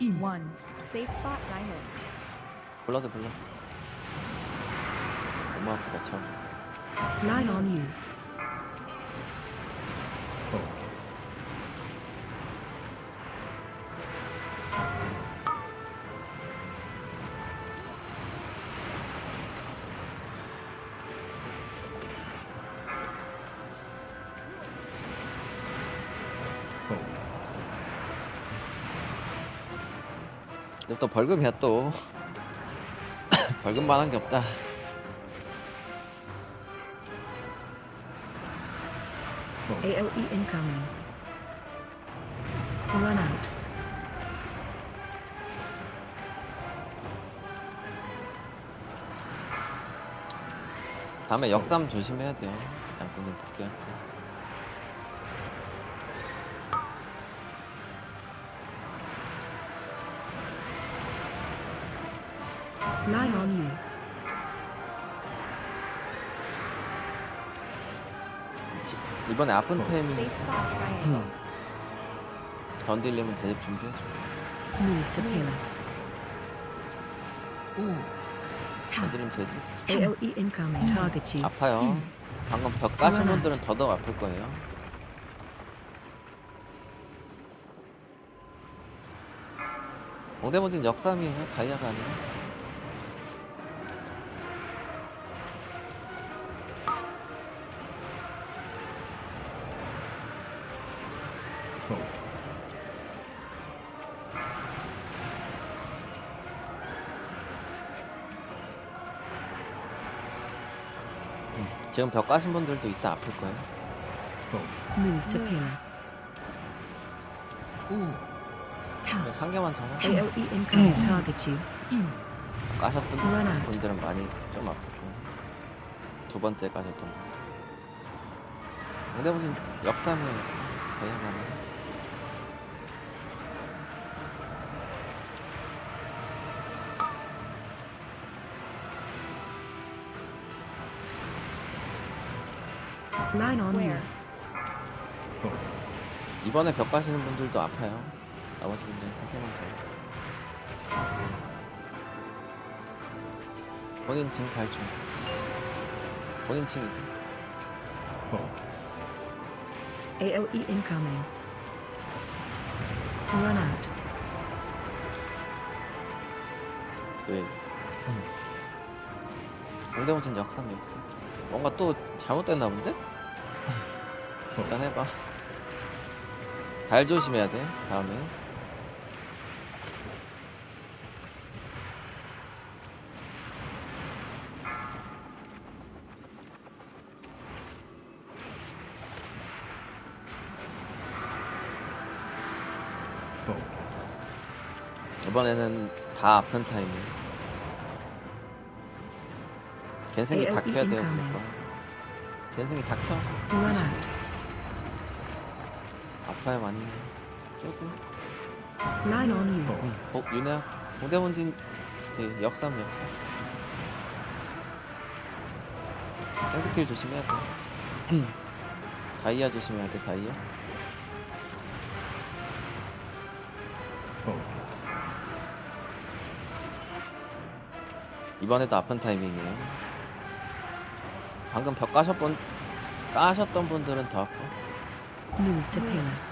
in one. Safe spot diamond. 블러드 블러드 너무 아프다 참 Line on you. 또 벌금이야 또 벌금만 한 게 없다 AOE incoming. Run out. 다음에 역삼 조심해야 돼요 양꾼님 복귀할 때 Line on you. 이번에 아픈 타이밍. Safe spot triangle. 전딜리면 제집 준비해줘 Move to pillar. 5, 4, 전딜리면 제집 AOE incoming. Target you. 아파요. 방금 벽 까신 분들은 더더욱 아플 거예요. 옹대모진 역삼이에요? 다이아가 아니라 지금 벽 까신 분들도 이따 아플 거예요 Focus. Move to pillar. 5, 4, 그냥 상계만 잡아. Target you. 까셨던 Run out. 분들은 많이 좀 아프죠 두 번째 까셨던 분들 옹대모진 역삼이에요 다이아 on you. Focus. 이번에 벽 가시는 분들도 아파요. 나머지 분들은 상태만 더. 본인 층 발중. 본인 층 Focus. AOE incoming. Run out. 왜? 공대문진 역삼 역삼. 뭔가 또 잘못됐나 본데? 일단 해봐. 발 조심해야 돼. 다음에. 이번에는 다 아픈 타이밍. 갠생이 다 켜야 돼요. 그러니까. 갠생이 다 켜. Out. 아파요, 많이. 조금. Line on you. Focus. 어, 윤혜야. 공대문진 그 역삼 역삼. 생스킬 조심해야 돼. 다이아 조심해야 돼, 다이아. 이번에도 아픈 타이밍이에요. 방금 벽 까셨던, 까셨던 분들은 더 아파. Move to pillar.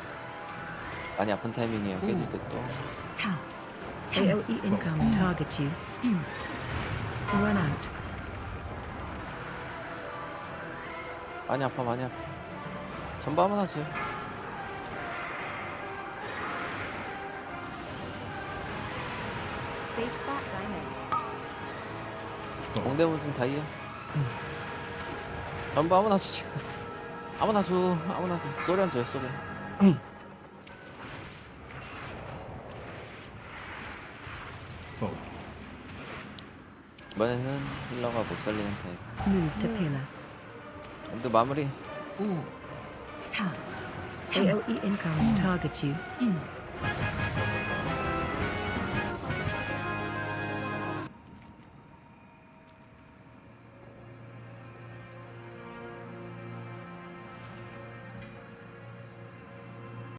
많이 아픈 타이밍이에요, 깨질 때 또. 4. AOE incoming. Target you. In. Run out. 많이 아파, 많이 아파. Safe spot diamond. 공대 무슨 다이아? 전부 아무나 주지. 아무나 줘, 아무나 줘. 소련 줘요, 소련. Focus. 이번에는 힐러가 못 살리는 타입. Move to pillar. 근데 마무리. 5. 4. AOE incoming. Target you. In.